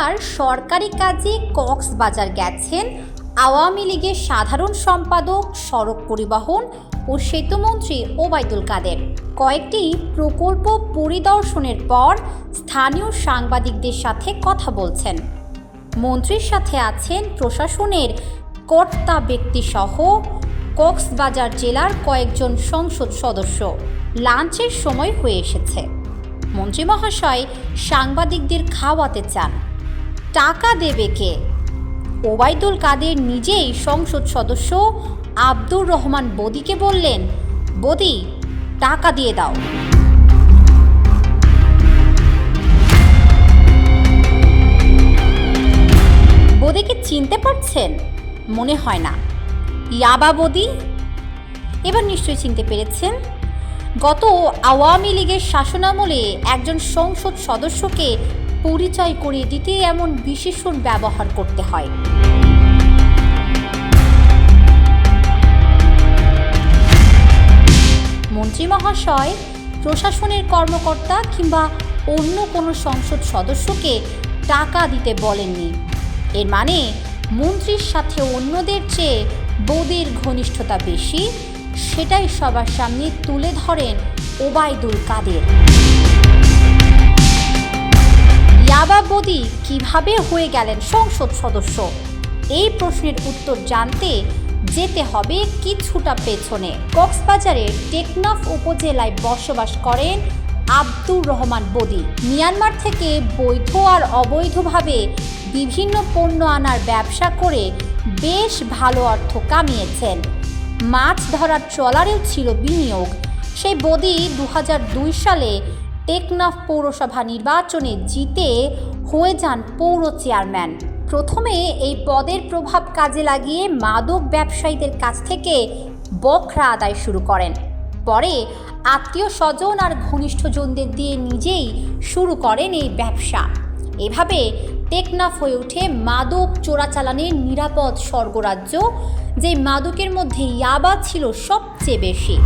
এবার সরকারি কাজে কক্সবাজার গেছেন আওয়ামী লীগের সাধারণ সম্পাদক সড়ক পরিবহন ও সেতুমন্ত্রী ওবায়দুল কাদের। কয়েকটি প্রকল্প পরিদর্শনের পর স্থানীয় সাংবাদিকদের সাথে কথা বলছেন। মন্ত্রীর সাথে আছেন প্রশাসনের কর্তা ব্যক্তিসহ কক্সবাজার জেলার কয়েকজন সংসদ সদস্য। লাঞ্চের সময় হয়ে এসেছে। মন্ত্রী মহাশয় সাংবাদিকদের খাওয়াতে চান। টাকা দেবে কে? ওবায়দুল কাদের নিজেই সংসদ সদস্য আব্দুর রহমান বদিকে বললেন, বদি, টাকা দিয়ে দাও। বদিকে চিনতে পারছেন? মনে হয় না। ইয়াবা বদি? এবার নিশ্চয়ই চিনতে পেরেছেন। গত আওয়ামী লীগের শাসনামলে একজন সংসদ সদস্যকে পরিচয় করিয়ে দিতে এমন বিশেষণ ব্যবহার করতে হয়। মন্ত্রী মহাশয়, প্রশাসনের কর্মকর্তা কিংবা অন্য কোনো সংসদ সদস্যকে টাকা দিতে বলেননি। এর মানে মন্ত্রীর সাথে অন্যদের চেয়ে বৌদির ঘনিষ্ঠতা বেশি, সেটাই সবার সামনে তুলে ধরেন ওবায়দুল কাদের। ইয়াবা বদি কীভাবে হয়ে গেলেন সংসদ সদস্য? এই প্রশ্নের উত্তর জানতে যেতে হবে কিছুটা পেছনে। কক্সবাজারের টেকনাফ উপজেলায় বসবাস করেন আব্দুর রহমান বদি মিয়ানমার থেকে বৈধ আর অবৈধভাবে বিভিন্ন পণ্য আনার ব্যবসা করে বেশ ভালো অর্থ কামিয়েছেন। মাছ ধরার ট্রলারেও ছিল বিনিয়োগ। সেই বদি দু হাজার দুই সালে টেকনাফ পৌরসভা নির্বাচনে জিতে হয়ে যান পৌর চেয়ারম্যান। প্রথমে এই পদের প্রভাব কাজে লাগিয়ে মাদক ব্যবসায়ীদের কাছ থেকে বখরা আদায় শুরু করেন। পরে আত্মীয় স্বজন আর ঘনিষ্ঠজনদের দিয়ে নিজেই শুরু করেন এই ব্যবসা। এভাবে টেকনাফ হয়ে ওঠে মাদক চোরাচালানের নিরাপদ স্বর্গরাজ্য, যে মাদকের মধ্যে ইয়াবা ছিল সবচেয়ে বেশি।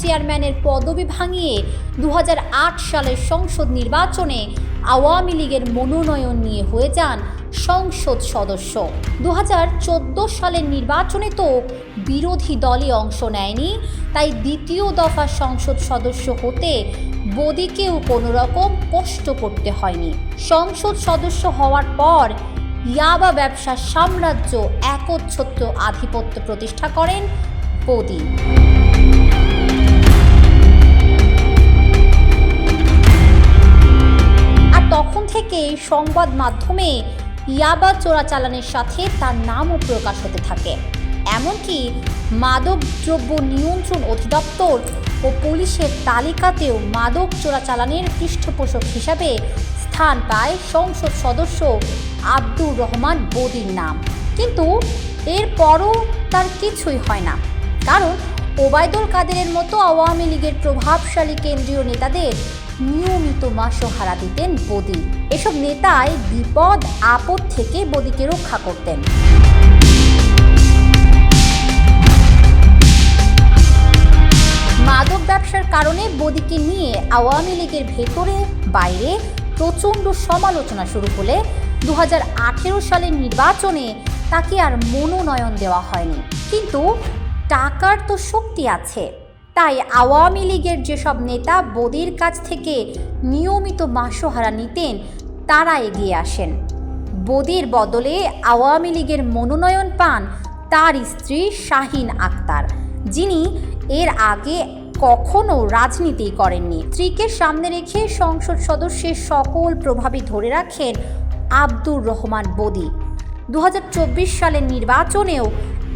চেয়ারম্যানের পদবি ভাঙিয়ে দু হাজার আট সালের সংসদ নির্বাচনে আওয়ামী লীগের মনোনয়ন নিয়ে হয়ে যান সংসদ সদস্য। দু হাজার চোদ্দ সালের নির্বাচনে তো বিরোধী দলে অংশ নেয়নি, তাই দ্বিতীয় দফা সংসদ সদস্য হতে বদিকেও কোনো রকম কষ্ট করতে হয়নি। সংসদ সদস্য হওয়ার পর ইয়াবা ব্যবসার সাম্রাজ্য একচ্ছত্র আধিপত্য প্রতিষ্ঠা করেন বদি। আর তখন থেকে সংবাদ মাধ্যমে ইয়াবা চোরাচালানের সাথে তার নামও প্রকাশ হতে থাকে। এমনকি মাদক দ্রব্য নিয়ন্ত্রণ অধিদপ্তর ও পুলিশের তালিকাতেও মাদক চোরাচালানের পৃষ্ঠপোষক হিসাবে স্থান পায় সংসদ সদস্য আব্দুর রহমান বদির নাম। কিন্তু এরপরও তার কিছুই হয় না। কারণ ওবায়দুল কাদেরের মতো আওয়ামী লীগের প্রভাবশালী কেন্দ্রীয় নেতাদের নিয়মিত মাসোহারা দিতেন বদি এসব নেতাই বিপদ, আপদ থেকে বদিকে রক্ষা করতেন। মাদক ব্যবসার কারণে বদিকে নিয়ে আওয়ামী লীগের ভেতরে, বাইরে প্রচণ্ড সমালোচনা শুরু হলে দু হাজার আঠেরো সালের নির্বাচনে তাকে আর মনোনয়ন দেওয়া হয়নি। কিন্তু টাকার তো শক্তি আছে। তাই আওয়ামী লীগের যেসব নেতা বদির কাছ থেকে নিয়মিত মাসোহারা নিতেন, তারা এগিয়ে আসেন। বদির বদলে আওয়ামী লীগের মনোনয়ন পান তার স্ত্রী শাহিন আক্তার, যিনি এর আগে কখনো রাজনীতি করেননি। স্ত্রীকে সামনে রেখে সংসদ সদস্যের সকল প্রভাবই ধরে রাখেন আব্দুর রহমান বদি। দু হাজার চব্বিশ সালের নির্বাচনেও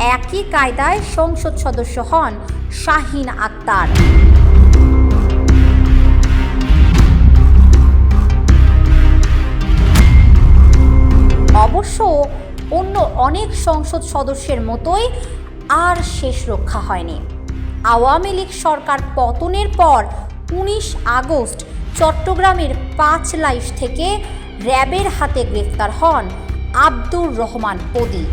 একই কায়দায় সংসদ সদস্য হন শাহিন আক্তার। অবশ্য অন্য অনেক সংসদ সদস্যের মতোই আর শেষ রক্ষা হয়নি। আওয়ামী লীগ সরকার পতনের পর উনিশ আগস্ট চট্টগ্রামের পাঁচ লাইশ থেকে র্যাবের হাতে গ্রেফতার হন আব্দুর রহমান পদি।